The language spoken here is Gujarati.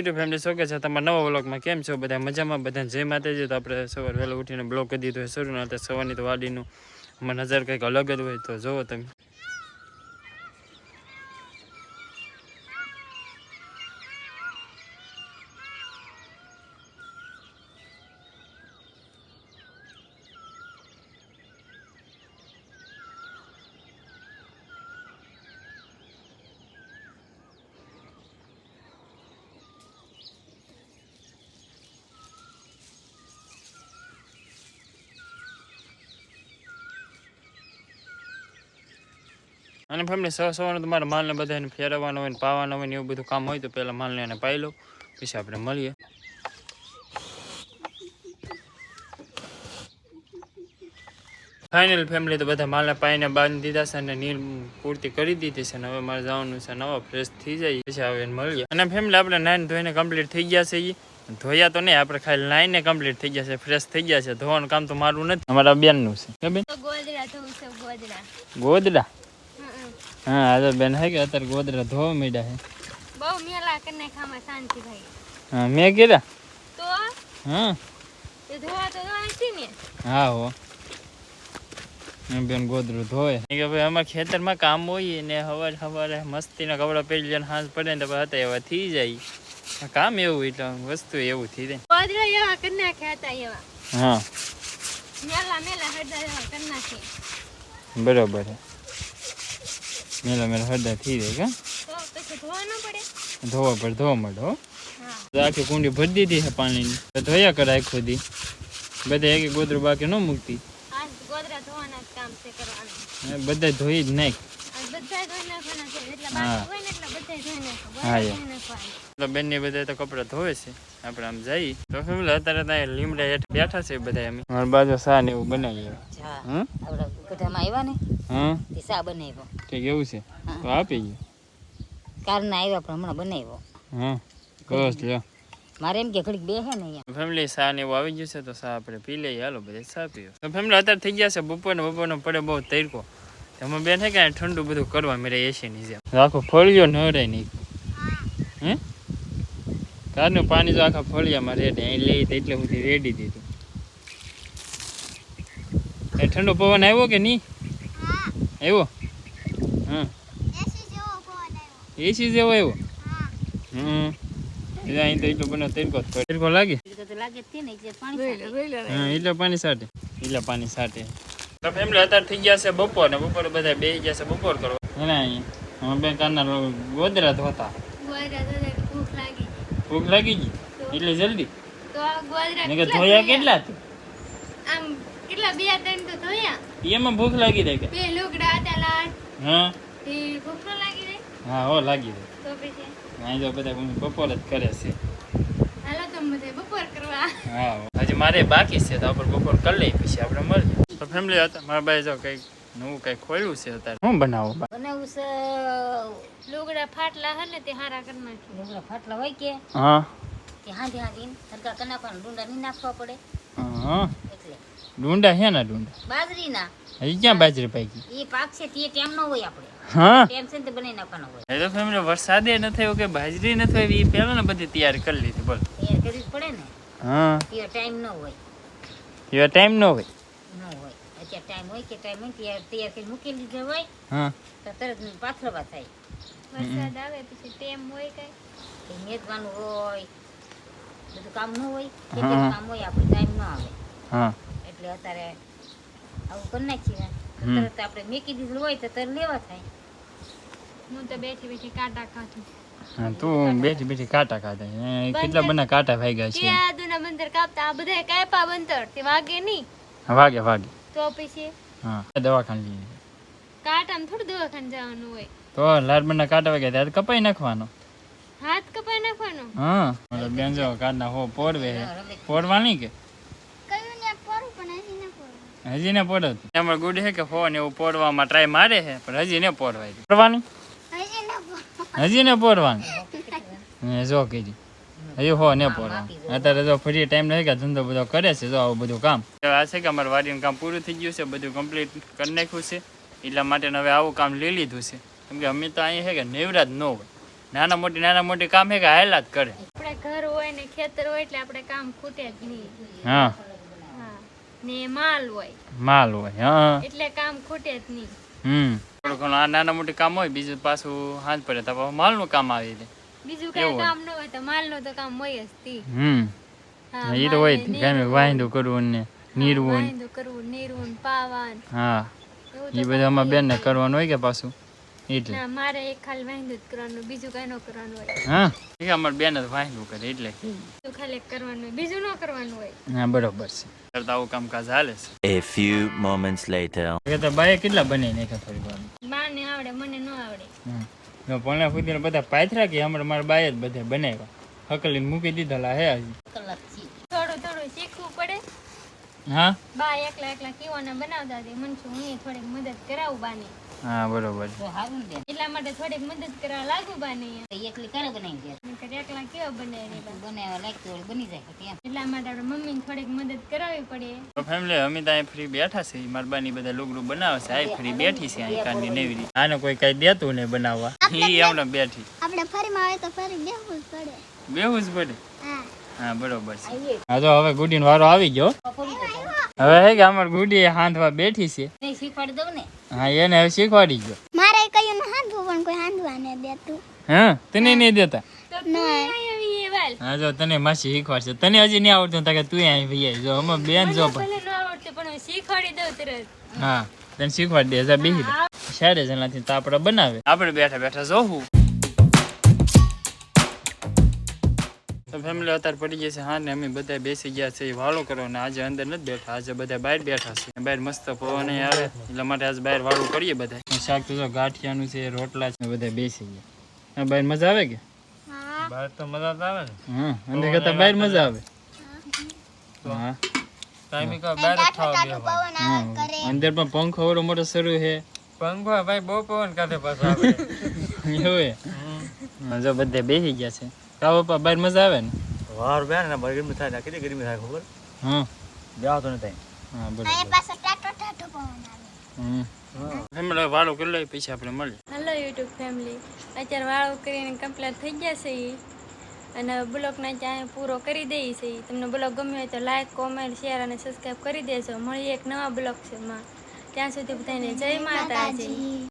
યુટ્યુબ ફેમિલી કે છે તમારા નવા બ્લોગમાં કેમ છો બધા? મજામાં? બધા જય માતાજી. તો આપણે સવાર વહેલો ઉઠીને બ્લોગ કરી દીધો હોય શરૂ ના સવારની તો વાડીનું. મને નજર કંઈક અલગ જ હોય તો જુઓ તમે. અને ફેમિલી સવાર સવારનું તમારે માલને બધાને ફેરવવાનો હોય ને પાવાનો હોય ને એવું બધું કામ હોય તો પહેલાં માલને એને પાઈ લો. પછી આપણે મળીએ. ફાઇનલ ફેમિલી તો બધા માલને પાઈને બાંધી દીધા છે અને નીર પૂર્તિ કરી દીધી છે અને હવે મારે જવાનું છે નવા ફ્રેશ થઈ જાય. પછી હવે મળીએ. અને ફેમિલી આપણે નાઈન ધોઈને કમ્પ્લીટ થઈ ગયા છે એ ધોયા તો નહીં આપણે ખાલી લાઈને કમ્પ્લીટ થઈ ગયા છે ફ્રેશ થઈ ગયા છે. ધોવાનું કામ તો મારું નથી. અમારા બેનનું છે ગોદડા. ગોદડા. હા આ તો બેન હે કે અત્યારે ગોદરા ધોવા મીડા હે. બહુ મેલા કરીને ખામાં શાંતિ ભાઈ. હા મેં કીધા? તો? હા. એ ધોવા તો ધોવા છે ને? હા હો. બેન ગોદરું ધોય કે ભાઈ અમારે ખેતરમાં કામ હોય ને સવારે હવારે મસ્તીના કપડાં પહેરી જાય હાથ પડે ને પછી હતા એવા થઈ જાય. કામ એવું એટલે વસ્તુ એવું થઈ જાય. ગોદરા એવા કરી નાખ્યા હતા એવા. હા. મેલા મેલા હળદર એવા કરી નાખી બરોબર છે. મેલા મેલા હરદા થઈ જાય કા ધોવા પર ધોવા હો. આખી કુંડી ભરી દીધી છે પાણીની. તો ધોયા કરે આખો દી. બધા એક ગોદરું બાકી ન મૂકતી. બધા ધોઈ જ નાખ. હા. બાકી ને બધા તો બેન કપડા ધોવે છે. આપણે આમ જઈ તો અત્યારે ત્યાં લીમડા બેઠા છે બધા અમે. મારા બાજુ સા ને એવું બનાવીએ હા હમ? ગઢામાં આવ્યા ને હા? તે સા બનાવ્યો? ઠીક એવું છે? તો આપી ગયો. કારના આવ્યા પણ હમણાં બનાવ્યો. હા. બસ લ્યો. મારે એમ કે ઘડીક બે હે ને અહીંયા. ફેમિલી સા ને એવું આવી ગયું છે તો સા આપણે પી લઈએ. હાલો બધા સા પીઓ. તો ફેમિલી અત્યારે થઈ ગયા છે બપોરને બપોરનો પડે બહુ તૈરકો એમાં બેન કે ઠંડુ બધું કરવા મેરે એસી ની જેમ. આખો ફળિયો નવરાય નહીં હે? કારનું પાણી જો આખા ફળિયામાં રેડી અહીં લઈ તો એટલે સુધી રેડી દીધું. એ ઠંડો પવન આવ્યો કે નહીં? આવ્યો? હા. એસી જેવો આવ્યો. હમ. અહીં તો એટલો બને તડકો જ લાગે. હા એટલે પાણી સાટે એટલે પાણી સાટે ફેમિલી અત્યારે થઈ ગયા છે બપોર. ને બપોર બધા બે ગયા છે બપોર કરવા. એના અહીંયા? અમે બે ગોદરા ધોતા ભૂખ લાગી ગઈ? એટલે જલ્દી? ધોયા? કેટલા? કેટલા બે ત્રણ તો ધોયા. એમાં ભૂખ લાગી રહે કે? બે લુગડા હતા લાડ. હા? એ ભૂખ ન લાગી રહી હા હો લાગી રહે તો પછી? અહીં જો બધા બપોર જ કરે છે. હાલો તો બધે બપોર કરવા. હા આજે મારે બાકી છે તો આપણે બપોર કરી લઈ પછી આપણે મળીએ. તો ફેમિલી હતા મારા ભાઈ જો કંઈક નવું કંઈક ખોલ્યું છે અત્યારે. શું બનાવો? બનાવું છે લુગડા ફાટલા હે ને તે હારા કરી નાખી લુગડા ફાટલા હોય કે? હા. તે હાંધી હાંધીને સરખા કરી નાખવાના ડુંડા નહીં નાખવા પડે. હા. ડુંડા છે ને ડુંડા? બાજરીના. હજી ક્યાં બાજરી પાકી? એ પાક છે તે ટેમ નો હોય આપણે. હા? બનાવી નાખવાનો હોય. એ ફેમિલી વરસાદે ન થયો કે બાજરી ન થઈ એ પહેલા ને બધી તૈયારી કરી લીધી બોલ. તૈયાર કરવી પડે ને. હા. એ ટાઈમ ન હોય. એવા ટાઈમ ન હોય? ન હોય. અત્યારે ટાઈમ હોય કે ટાઈમ હોય તૈયાર તૈયાર કરી મૂકી લીધો હોય હા. તો તરત પાથરવા થાય. વરસાદ આવે પછી ટેમ હોય કઈ? કે મેદવાનું હોય બધું કામ ન હોય. કામ હોય આપણે ટાઈમ ન આવે. હા. એટલે અત્યારે આવું કરી નાખીએ. તરત આપણે મેકી દીધું હોય તો તરત લેવા થાય. હું તો બેઠી બેઠી કાંટા કાઢું હા તું બેઠી બેઠી કાંટા ખાધા. કેટલા બધા કાંટા ભાગ્યા છે? આદુના બંદર કાપતા આ બધા કાપ્યા બંદર. તે વાગે નહીં. વાગે વાગે. તો પછી હા દવાખાને લઈ કાંટામાં થોડું દવાખાને જવાનું હોય. તો લાલબંધના કાંટા વાગ્યા ત્યારે કપાઈ નાખવાનો. હાથ કપાઈ નાખવાનો? હા બેન જો કાંટા હો પોરવે છે કે કયું ને પોરું પણ હજી ન પોરું હજી ને પડે એમાં ગુડ છે કે ફોન એવું પોડવામાં ટ્રાય મારે છે પણ હજી ને પોડવાય પડવાની હજી ન ને પોડવાની જો કીધી. હજી હો ને પોડવાનું અત્યારે જો ફ્રી ટાઈમ નહીં કે ધંધો બધો કરે છે જો આવું બધું કામ. આ છે કે અમારે વાડીનું કામ પૂરું થઈ ગયું છે બધું કમ્પ્લીટ કરી નાખ્યું છે. એટલા માટે હવે આવું કામ લઈ લીધું છે. કેમ કે અમે તો અહીંયા છે કે નેવરા જ ન હોય. નાના મોટી નાના મોટી કામ છે કે હાયલા જ કરે. આપણે ખેતર હોય એટલે આપણે કામ ખૂટે જ નહીં. હા. ને માલ હોય. માલ હોય હા એટલે કામ ખૂટે જ નહીં. હમ. થોડું આ નાના મોટી કામ હોય બીજું પાછું હાથ પડે તો માલ માલનું કામ આવી જાય. બીજું કઈ. કામ ન હોય તો માલનું તો કામ હોય જ તી. હમ. એ તો હોય નીરવું, વાંધો કરવું ને નીરવું. કરવું નીરવું પાવાન. હા. એ અમારે બેન ને કરવાનું હોય કે પાછું? એટલે. ના મારે એક ખાલી વાંયદું જ કરવાનું બીજું કઈ ન કરવાનું હોય. હા? એ કે બેન જ વાંધું કરે એટલે. બીજું ખાલી એક કરવાનું હોય બીજું ન કરવાનું હોય. હા બરોબર છે. કરતા આવું કામકાજ હાલે છે. A few moments later. કે તો બાય કેટલા બનાવી નાખ્યા થોડી વાર? બાને આવડે મને ન આવડે. પણ ભણ્યા સુધી બધા પાથરા કે હમણાં મારા બાય જ બધા બનાવ્યા. હકલીને મૂકી દીધેલા હે હજી. થોડું થોડું શીખવું પડે. હા? બા એકલા એકલા કીવાના બનાવતા હતી મન છું હું થોડીક મદદ કરાવું બાની. હા બરોબર. તો હારું ને. એટલા માટે થોડીક મદદ કરવા લાગુ બાને એકલી કરે બનાવી દે. નહીંતર એકલા કેવા બનાવી બા? બનાવવા લાગતું બની જાય કેમ? એટલા માટે આપણે મમ્મીને થોડીક મદદ કરાવવી પડે. તો ફેમિલી અમે તો અહીં ફ્રી બેઠા છે મારા બાની બધા લુગડું બનાવે છે. આ ફ્રી બેઠી છે અહીં આને કોઈ કઈ દેતું નહીં બનાવવા. ઈ બેઠી. આપણે ફરીમાં આવે તો ફરી બેહવું પડે. જ પડે? હા. હા બરોબર છે. હા તો હવે ગુડીનો વારો આવી ગયો. જાવ. હવે હે કે અમાર ગુડી હાંધવા બેઠી છે. નહીં શીખવાડી દઉં ને. હા એને હવે શીખવાડી ગયો. મારે કહ્યું ને હાંધવું પણ કોઈ હાંધવા ને દેતું. હા તને નહીં દેતા? હા જો તને માસી શીખવાડશે. તને હજી નહીં આવડતું તો કે તું અહીં ભાઈ જો અમે બેન જો પણ ભલે ન આવડતું પણ શીખવાડી દઉં તરત. હા તને શીખવાડી દે જા બેહી રે સાડે જણાથી તો આપણે બનાવે. આપણે બેઠા બેઠા જોવું તો ફેમિલી અત્યારે પડી ગયા છે હા ને અમે બધા બેસી ગયા છે વાળો કરો ને આજે અંદર નથી બેઠા આજે બધા બહાર બેઠા છે. બહાર મસ્ત પવન આવે એટલા માટે આજે બહાર વાળું કરીએ બધા શાક તો જો ગાંઠિયાનું છે રોટલા છે બધા બેસી ગયા. બહાર મજા આવે કે? બહાર તો મજા આવે ને. હા અંદર કરતા બહાર મજા આવે. હા. આવે અંદર પણ પંખો ઓરો મોટો શરૂ છે. પંખો ભાઈ બહુ પવન કાઢે પાછો એવું હે જો બધે બેસી ગયા છે. કા પપ્પા બહાર મજા આવે ને? વાર બે ને બહાર ગરમી થાય ને કેટલી ગરમી થાય ખબર? હા. બેહતો ને થાય હા બરાબર. મારી પાસે ટાટો ટાટો પવન આવે. હમ. ફેમિલી વાળો કરી લઈએ પછી આપણે મળીએ હેલો યુટ્યુબ ફેમિલી અત્યારે વાળો કરીને કમ્પ્લીટ થઈ ગયા છે ઈ. અને બ્લોગને ત્યાં પૂરો કરી દઈએ છે તમને બ્લોગ ગમ્યો હોય તો લાઈક કોમેન્ટ શેર અને સબસ્ક્રાઈબ કરી દેજો. મળીએ એક નવા બ્લોગ છે માં. ત્યાં સુધી બધાને જય માતા માતાજી.